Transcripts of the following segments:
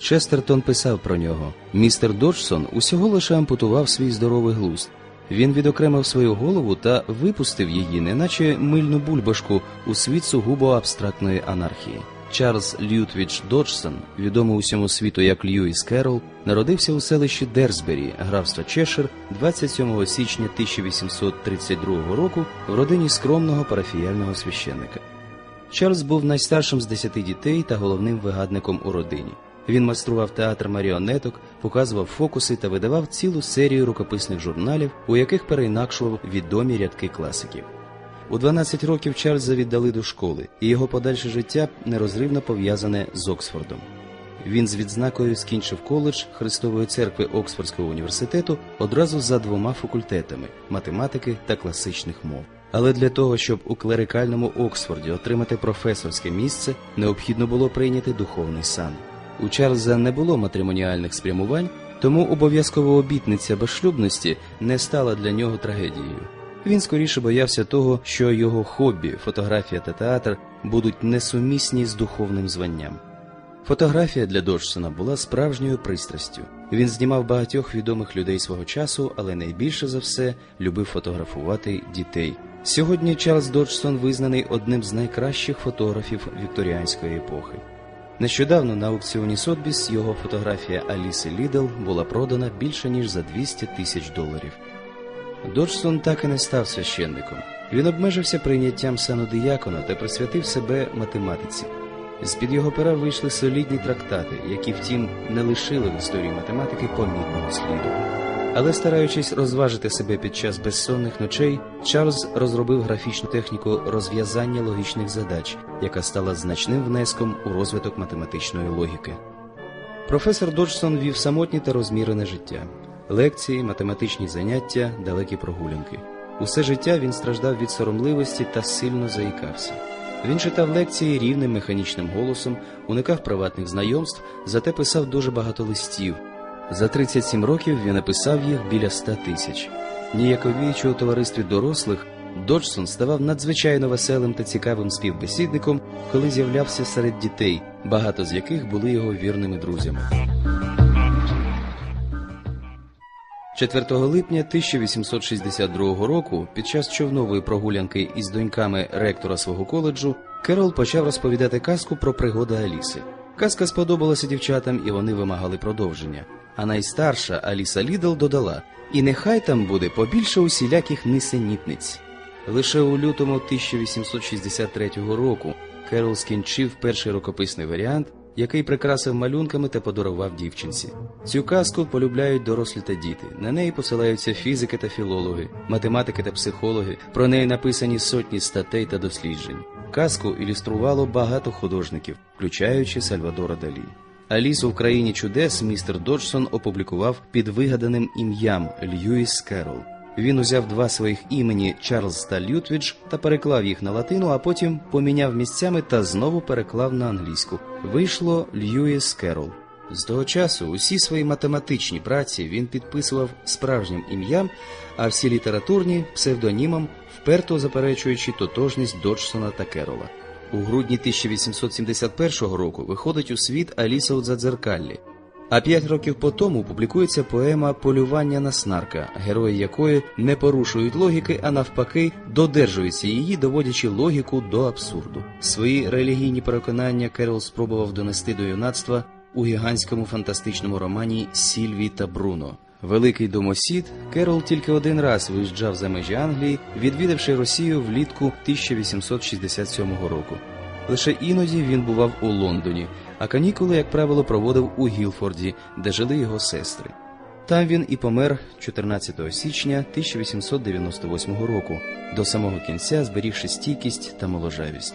Честертон писав про нього: містер Доджсон усього лише ампутував свій здоровий глузд. Він відокремив свою голову та випустив її, неначе мильну бульбашку у світ сугубо абстрактної анархії. Чарльз Лютвіч Доджсон, відомий усьому світу як Льюіс Керрол, народився у селищі Дерсбері, графства Чешир, 27 січня 1832 року в родині скромного парафіяльного священника. Чарльз був найстаршим з десяти дітей та головним вигадником у родині. Він майстрував театр маріонеток, показував фокуси та видавав цілу серію рукописних журналів, у яких переінакшував відомі рядки класиків. У 12 років Чарльза віддали до школи, і його подальше життя нерозривно пов'язане з Оксфордом. Він з відзнакою скінчив коледж Христової церкви Оксфордського університету одразу за двома факультетами математики та класичних мов. Але для того, щоб у клерикальному Оксфорді отримати професорське місце, необхідно було прийняти духовний сан. У Чарльза не було матримоніальних спрямувань, тому обов'язкова обітниця безшлюбності не стала для нього трагедією. Він скоріше боявся того, що його хобі, фотографія та театр будуть несумісні з духовним званням. Фотографія для Доджсона була справжньою пристрастю. Він знімав багатьох відомих людей свого часу, але найбільше за все любив фотографувати дітей. Сьогодні Чарльз Доджсон визнаний одним з найкращих фотографів вікторіанської епохи. Нещодавно на аукціоні Сотбіс його фотографія Аліси Лідл була продана більше ніж за 200 тисяч доларів. Доджсон так і не став священником. Він обмежився прийняттям сану диякона та присвятив себе математиці. З-під його пера вийшли солідні трактати, які, втім, не лишили в історії математики помітного сліду. Але стараючись розважити себе під час безсонних ночей, Чарльз розробив графічну техніку розв'язання логічних задач, яка стала значним внеском у розвиток математичної логіки. Професор Доджсон вів самотнє та розмірене життя, лекції, математичні заняття, далекі прогулянки. Усе життя він страждав від соромливості та сильно заїкався. Він читав лекції рівним механічним голосом, уникав приватних знайомств, зате писав дуже багато листів. За 37 років він написав їх біля 100 тисяч. Ніяковіючи у товаристві дорослих, Доджсон ставав надзвичайно веселим та цікавим співбесідником, коли з'являвся серед дітей, багато з яких були його вірними друзями. 4 липня 1862 року, під час човнової прогулянки із доньками ректора свого коледжу, Керол почав розповідати казку про пригоди Аліси. Казка сподобалася дівчатам, і вони вимагали продовження. А найстарша Аліса Лідл додала: І нехай там буде побільше усіляких нисенітниць. Лише у лютому 1863 року Керол скінчив перший рукописний варіант, який прикрасив малюнками та подарував дівчинці. Цю казку полюбляють дорослі та діти. На неї посилаються фізики та філологи, математики та психологи. Про неї написані сотні статей та досліджень. Казку ілюструвало багато художників, включаючи Сальвадора Далі. Алісу в країні чудес містер Доджсон опублікував під вигаданим ім'ям Льюіс Керол. Він узяв два своїх імені Чарльз та Лютвідж та переклав їх на латину, а потім поміняв місцями та знову переклав на англійську. Вийшло Льюіс Керол. З того часу усі свої математичні праці він підписував справжнім ім'ям, а всі літературні псевдонімом, вперто заперечуючи тотожність Доджсона та Керола. У грудні 1871 року виходить у світ Аліса у Дзадзеркаллі, а п'ять років по тому публікується поема Полювання на снарка, герої якої не порушують логіки, а навпаки, додержуються її, доводячи логіку до абсурду. Свої релігійні переконання Керол спробував донести до юнацтва у гігантському фантастичному романі Сільві та Бруно. Великий домосід Керол тільки один раз виїжджав за межі Англії, відвідавши Росію влітку 1867 року. Лише іноді він бував у Лондоні, а канікули, як правило, проводив у Гілфорді, де жили його сестри. Там він і помер 14 січня 1898 року, до самого кінця зберігши стійкість та моложавість.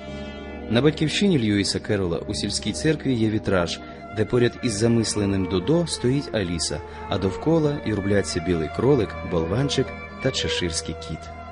На батьківщині Льюіса Керола у сільській церкві є вітраж, де поряд із замисленим Додо стоїть Аліса, а довкола юрбляться білий кролик, болванчик та чеширський кіт.